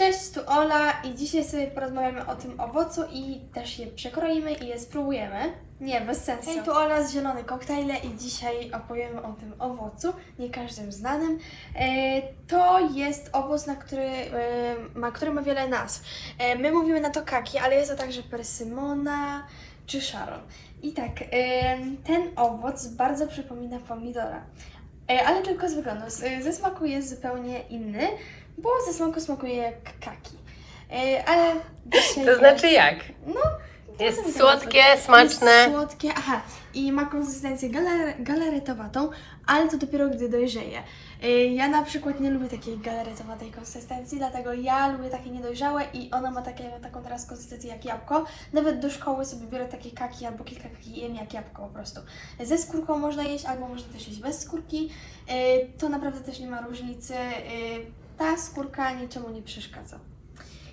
Cześć, tu Ola i dzisiaj sobie porozmawiamy o tym owocu i też je przekroimy i je spróbujemy. Nie, bez sensu. Hej, tu Ola z Zielone Koktajle i dzisiaj opowiemy o tym owocu, nie każdym znanym. E, to jest owoc, na który, e, ma, który ma wiele nazw. E, my mówimy na to kaki, ale jest to także persymona czy szaron. I tak, ten owoc bardzo przypomina pomidora. Ale tylko z wyglądu. Ze smaku jest zupełnie inny, bo ze smaku smakuje jak kaki. E, ale dzisiaj... To znaczy jak? No, Jest słodkie, Jest smaczne. słodkie, aha. I ma konsystencję galar, galaretowatą, ale to dopiero gdy dojrzeje. E, Ja na przykład nie lubię takiej galaretowatej konsystencji, dlatego ja lubię takie niedojrzałe i ona ma takie, taką teraz konsystencję jak jabłko. Nawet do szkoły sobie biorę takie kaki albo kilka kaki i jem jak jabłko po prostu. Ze skórką można jeść, albo można też jeść bez skórki. E, To naprawdę też nie ma różnicy. Ta skórka niczemu nie przeszkadza.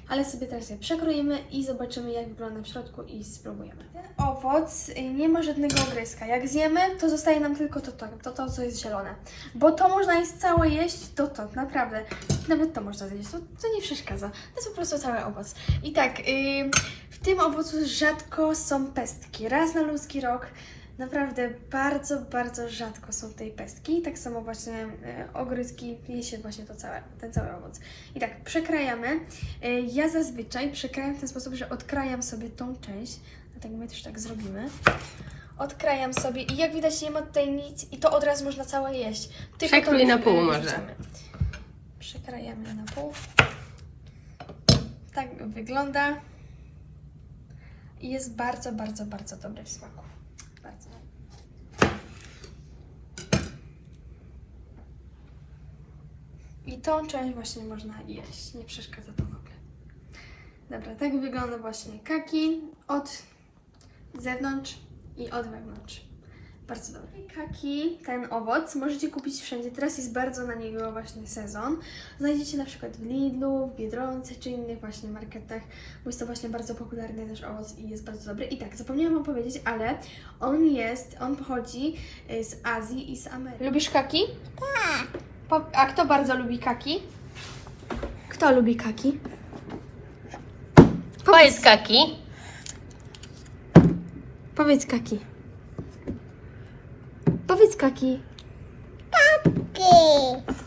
Ale sobie teraz je przekroimy i zobaczymy jak wygląda w środku i spróbujemy. Ten owoc y, nie ma żadnego ogryzka. Jak zjemy, to zostaje nam tylko to, to, to, to co jest zielone. Bo to można jeść całe jeść, to, naprawdę. Nawet to można zjeść, to, to nie przeszkadza. To jest po prostu cały owoc. I tak, y, w tym owocu rzadko są pestki. Raz na ludzki rok Naprawdę bardzo, bardzo rzadko są tej pestki. Tak samo właśnie e, ogryzki, się właśnie to całe, ten cały owoc. I tak, przekrajamy. E, ja zazwyczaj przekrajam w ten sposób, że odkrajam sobie tą część. Dlatego my też tak zrobimy. Odkrajam sobie i jak widać nie ma tutaj nic i to od razu można całe jeść. Tylko to Przekrój na pół może. wrzucamy. Przekrajamy na pół. Tak wygląda. I jest bardzo, bardzo, bardzo dobry w smaku. Bardzo. I tą część właśnie można jeść. Nie przeszkadza to w ogóle. Dobra, tak wygląda właśnie kaki od zewnątrz i od wewnątrz. Bardzo dobry. Kaki, ten owoc możecie kupić wszędzie. Teraz jest bardzo na niego właśnie sezon. Znajdziecie na przykład w Lidlu, w Biedronce czy innych właśnie marketach, bo jest to właśnie bardzo popularny też owoc i jest bardzo dobry. I tak, zapomniałam Wam powiedzieć, ale on jest, on pochodzi y, z Azji i z Ameryki. Lubisz kaki? Tak. A kto bardzo lubi kaki? Kto lubi kaki? Powiedz kaki. Powiedz kaki. Powiedz kaki. Kaki.